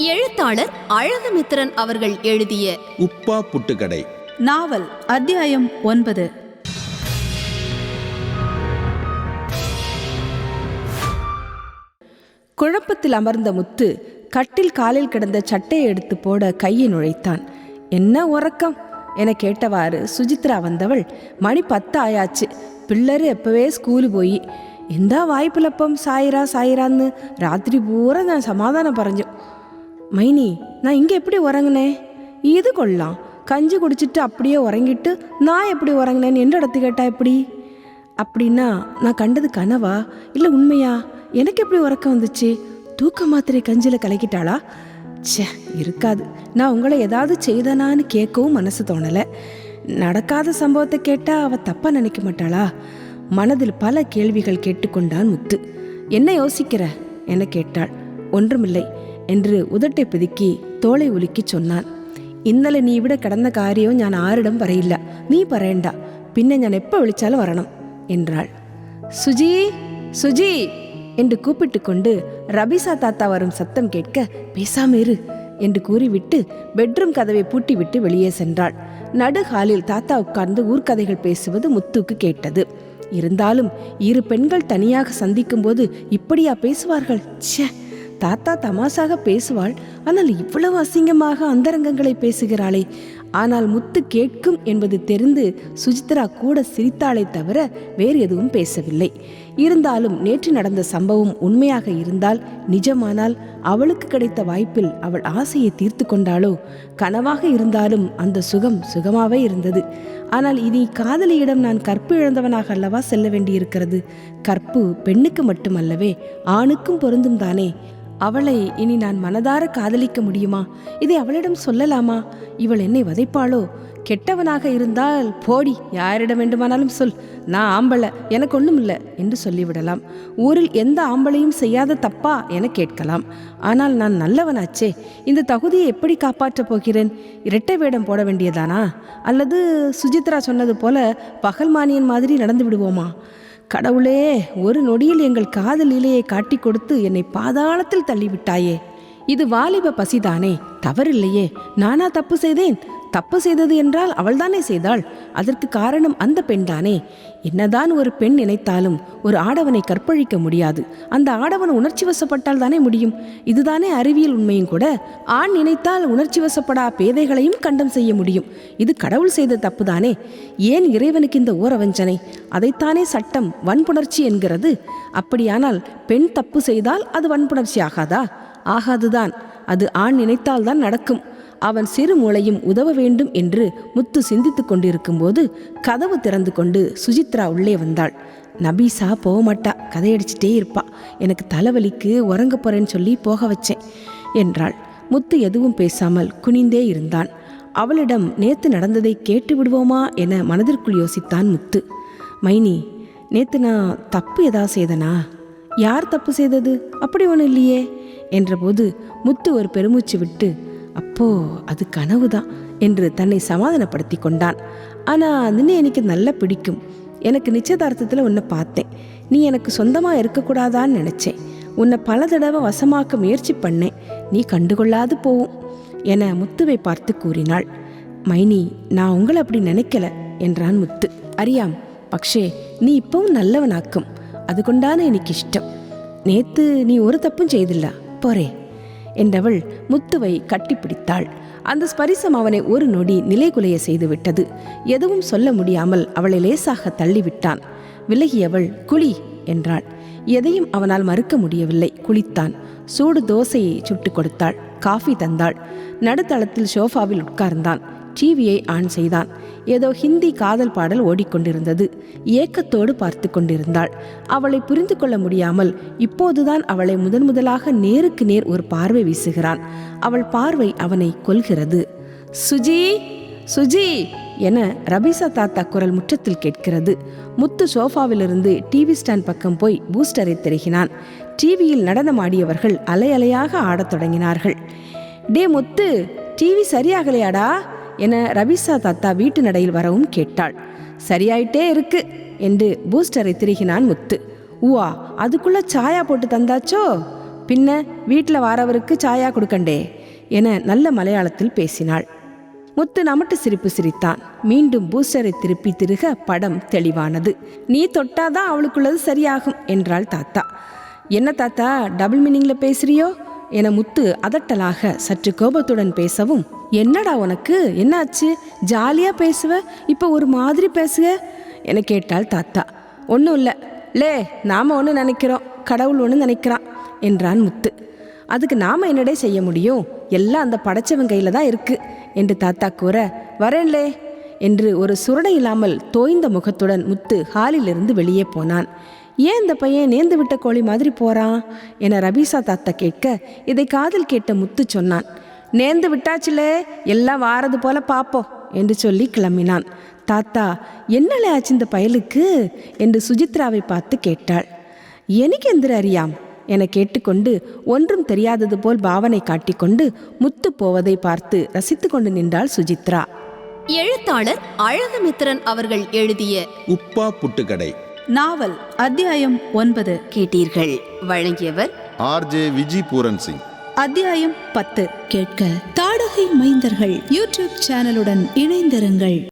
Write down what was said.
எழுத்தாளர் அழகுமித்திரன் அவர்கள் எழுதிய உப்பா புட்டுக்கடை. நாவல் அத்தியாயம் ஒன்பது. குழப்பத்தில் அமர்ந்த முத்து கட்டில் காலில் கிடந்த சட்டையை எடுத்து போட கையை நுழைத்தான். என்ன உறக்கம்? என கேட்டவாறு சுஜித்ரா வந்தவள் மணி பத்து ஆயாச்சு. பிள்ளரு எப்பவே ஸ்கூலு போய். எந்த வாய்ப்புலப்பம் சாயிரா சாயிரான்னு? ராத்திரி பூரா நான் சமாதானம் பறஞ்சு மைனி நான் இங்கே எப்படி உறங்கினேன் இது கொள்ளலாம் கஞ்சி குடிச்சிட்டு அப்படியே உறங்கிட்டு நான் எப்படி உறங்கினேன்னு எந்த இடத்து கேட்டா எப்படி? அப்படின்னா நான் கண்டது கனவா? இல்லை உண்மையா? எனக்கு எப்படி உறக்கம் வந்துச்சு? தூக்க மாத்திரை கஞ்சியில் கலக்கிட்டாளா? ச்சே இருக்காது. நான் உங்களை ஏதாவது செய்தனான்னு கேட்கவும் மனசு தோணலை. நடக்காத சம்பவத்தை கேட்டால் அவள் தப்பாக நினைக்க மாட்டாளா? மனதில் பல கேள்விகள் கேட்டுக்கொண்டான் முத்து. என்ன யோசிக்கிற? என கேட்டாள். ஒன்றுமில்லை. என்று உதட்டை பிதுக்கி தோளை உலுக்கி சொன்னான் ഇന്നലെ നീ ഇവിടെ കിടന്ന കാര്യവും ഞാൻ ആരിടം പറയില്ല നീ പറയണ്ട പിന്നെ ഞാൻ എപ്പോൾ വിളിച്ചാലും വരണം என்றாள் சுஜி சுஜி என்று கூப்பிட்டு கொண்டு ரபிசா தாத்தா வரும் சத்தம் கேட்க பேசாம இரு என்று கூறிவிட்டு பெட்ரூம் கதவை பூட்டிவிட்டு வெளியே சென்றாள் நடு ஹாலில் தாத்தா உட்கார்ந்து ஊர்க்கதைகள் பேசுவது முத்துக்கு கேட்டது இருந்தாலும் இரு பெண்கள் தனியாக சந்திக்கும் போது இப்படியா பேசுவார்கள் ச்சே தாத்தா தமாசாக பேசுவாள். ஆனால் இவ்வளவு அசிங்கமாக அந்தரங்கங்களை பேசுகிறாளே. ஆனால் முத்து கேட்கும் என்பது தெரிந்து சுஜித்ரா கூட சிரித்தாளே தவிர வேறு எதுவும் பேசவில்லை. இருந்தாலும் நேற்று நடந்த சம்பவம் உண்மையாக இருந்தால் நிஜமானால் அவளுக்கு கிடைத்த வாய்ப்பில் அவள் ஆசையை தீர்த்து கொண்டாளோ? கனவாக இருந்தாலும் அந்த சுகம் சுகமாவே இருந்தது. ஆனால் இனி காதலியிடம் நான் கற்பு இழந்தவனாக அல்லவா செல்ல வேண்டியிருக்கிறது? கற்பு பெண்ணுக்கு மட்டுமல்லவே ஆணுக்கும் பொருந்தும் தானே? அவளை இனி நான் மனதார காதலிக்க முடியுமா? இதை அவளிடம் சொல்லலாமா? இவள் என்னை வதைப்பாளோ? கெட்டவனாக இருந்தால் போடி யாரிடம் வேண்டுமானாலும் சொல். நான் ஆம்பளை எனக்கு ஒன்றும் இல்லை என்று சொல்லிவிடலாம். ஊரில் எந்த ஆம்பளையும் செய்யாத தப்பா என கேட்கலாம். ஆனால் நான் நல்லவனாச்சே இந்த தகுதியை எப்படி காப்பாற்றப் போகிறேன்? இரட்டை வேடம் போட வேண்டியதானா? அல்லது சுஜித்ரா சொன்னது போல பகல்மானியன் மாதிரி நடந்து விடுவோமா? கடவுளே ஒரு நொடியில் எங்கள் காதல் இலையை காட்டி கொடுத்து என்னை பாதாளத்தில் தள்ளிவிட்டாயே. இது வாலிப பசிதானே தவறில்லையே. நானா தப்பு செய்தேன்? தப்பு செய்தது என்றால் அவள்தானே செய்தாள்? அதற்கு காரணம் அந்த பெண்தானே? என்னதான் ஒரு பெண் நினைத்தாலும் ஒரு ஆடவனை கற்பழிக்க முடியாது. அந்த ஆடவன் உணர்ச்சி வசப்பட்டால் தானே முடியும்? இதுதானே அறிவியல் உண்மையும் கூட. ஆண் நினைத்தால் உணர்ச்சி வசப்படா பேதைகளையும் கண்டம் செய்ய முடியும். இது கடவுள் செய்த தப்புதானே? ஏன் இறைவனுக்கு இந்த ஓரவஞ்சனை? அதைத்தானே சட்டம் வன்புணர்ச்சி என்கிறது. அப்படியானால் பெண் தப்பு செய்தால் அது வன்புணர்ச்சி ஆகாதா? ஆகாதுதான். அது ஆண் நினைத்தால்தான் நடக்கும். அவன் சிறு மூளையும் உதவ வேண்டும் என்று முத்து சிந்தித்துக் கொண்டிருக்கும்போது கதவு திறந்து கொண்டு சுஜித்ரா உள்ளே வந்தாள். நபீசா போக மாட்டா கதையடிச்சிட்டே இருப்பா. எனக்கு தலைவலிக்கு உறங்க போறேன்னு சொல்லி போக வச்சேன் என்றாள். முத்து எதுவும் பேசாமல் குனிந்தே இருந்தான். அவளிடம் நேத்து நடந்ததை கேட்டு விடுவோமா என மனதிற்குள் யோசித்தான் முத்து. மைனி நேத்து நான் தப்பு எதா செய்தனா? யார் தப்பு செய்தது? அப்படி ஒன்றும் இல்லையே என்றபோது முத்து ஒரு பெருமூச்சு விட்டு அப்போ அது கனவு தான் என்று தன்னை சமாதானப்படுத்தி கொண்டான். ஆனால் நின்று எனக்கு நல்லா பிடிக்கும். எனக்கு நிச்சயதார்த்தத்தில் உன்னை பார்த்தேன். நீ எனக்கு சொந்தமாக இருக்கக்கூடாதான்னு நினச்சேன். உன்னை பல தடவை வசமாக்க முயற்சி பண்ணேன். நீ கண்டுகொள்ளாது போவும் என முத்துவை பார்த்து கூறினாள். மைனி நான் உங்களை அப்படி நினைக்கல என்றான் முத்து. அறியாம் பக்ஷே நீ இப்பவும் நல்லவனாக்கும். அது கொண்டான எனக்கு இஷ்டம். நேத்து நீ ஒரு தப்பும் செய்தில்ல. போறே. என்றவள் முத்துவை கட்டிப்பிடித்தாள். அந்த ஸ்பரிசம் அவனை ஒரு நொடி நிலைகுலைய செய்துவிட்டது. எதுவும் சொல்ல முடியாமல் அவளை லேசாக தள்ளிவிட்டான். விலகியவள் குழி என்றாள். எதையும் அவனால் மறுக்க முடியவில்லை. குளித்தான். சூடு தோசையை சுட்டு கொடுத்தாள். காஃபி தந்தாள். நடுத்தளத்தில் ஷோஃபாவில் உட்கார்ந்தான். டிவியை ஆன் செய்தான். ஏதோ ஹிந்தி காதல் பாடல் ஓடிக்கொண்டிருந்தது. ஏக்கத்தோடு பார்த்து கொண்டிருந்தாள். அவளை புரிந்து கொள்ள முடியாமல் இப்போதுதான் அவளை முதன் முதலாக நேருக்கு நேர் ஒரு பார்வை வீசுகிறான். அவள் பார்வை அவனை கொல்கிறது. சுஜி சுஜி! என ரபிசா தாத்தா குரல் முற்றத்தில் கேட்கிறது. முத்து சோஃபாவிலிருந்து டிவி ஸ்டாண்ட் பக்கம் போய் பூஸ்டரை திரைகினான் டிவியில் நடனமாடியவர்கள் அலை அலையாக ஆடத் தொடங்கினார்கள். டே முத்து டிவி சரியாகலையாடா? என ரபிசா தாத்தா வீட்டு நடையில் வரவும் கேட்டாள். சரியாயிட்டே இருக்கு என்று பூஸ்டரை திருகினான் முத்து. உவா அதுக்குள்ள சாயா போட்டு தந்தாச்சோ? பின்ன வீட்டில் வாரவருக்கு சாயா கொடுக்கண்டே என நல்ல மலையாளத்தில் பேசினாள். முத்து நமட்டு சிரிப்பு சிரித்தான். மீண்டும் பூஸ்டரை திருப்பி திருக படம் தெளிவானது. நீ தொட்டாதான் அவளுக்குள்ளது சரியாகும் என்றாள் தாத்தா. என்ன தாத்தா டபுள் மீனிங்ல பேசுறியோ? என முத்து அதட்டலாக சற்று கோபத்துடன் பேசவும் என்னடா உனக்கு? என்னாச்சு? ஜாலியாக பேசுவ? இப்போ ஒரு மாதிரி பேசுக? என கேட்டாள் தாத்தா. ஒன்றும் இல்லை. லே நாம ஒன்று நினைக்கிறோம். கடவுள் ஒன்று நினைக்கிறான் என்றான் முத்து. அதுக்கு நாம் என்னடே செய்ய முடியும்? எல்லாம் அந்த படைச்சவன் கையில் தான் இருக்குது என்று தாத்தா கூற வரேன்லே என்று ஒரு சுரணை இல்லாமல் தோய்ந்த முகத்துடன் முத்து ஹாலிலிருந்து வெளியே போனான். ஏன் இந்த பையன் நேர்ந்து விட்ட கோழி மாதிரி போகிறான் என ரபீசா தாத்தா கேட்க இதை காதில் கேட்ட முத்து சொன்னான். நேர்ந்து விட்டாச்சுலே எல்லாம் வாரது போல பாப்போம் என்று சொல்லி கிளம்பினான். தாத்தா என்னலே ஆச்சு இந்த பயலுக்கு? என்று சுஜித்ராவை பார்த்து கேட்டாள். எனக்கு எந்திர அறியாம் என கேட்டுக்கொண்டு ஒன்றும் தெரியாதது போல் பாவனை காட்டிக்கொண்டு முத்து போவதை பார்த்து ரசித்து கொண்டு நின்றாள் சுஜித்ரா. எழுத்தாளர் அழகுமித்திரன் அவர்கள் எழுதிய உப்பா புட்டுக்கடை. நாவல் அத்தியாயம் ஒன்பது கேட்டீர்கள். வழங்கியவர் ஆர்ஜே விஜி பூரன் சிங். அத்தியாயம் பத்து. கேட்க தாடகை மைந்தர்கள் யூடியூப் சேனலுடன் இணைந்திருங்கள்.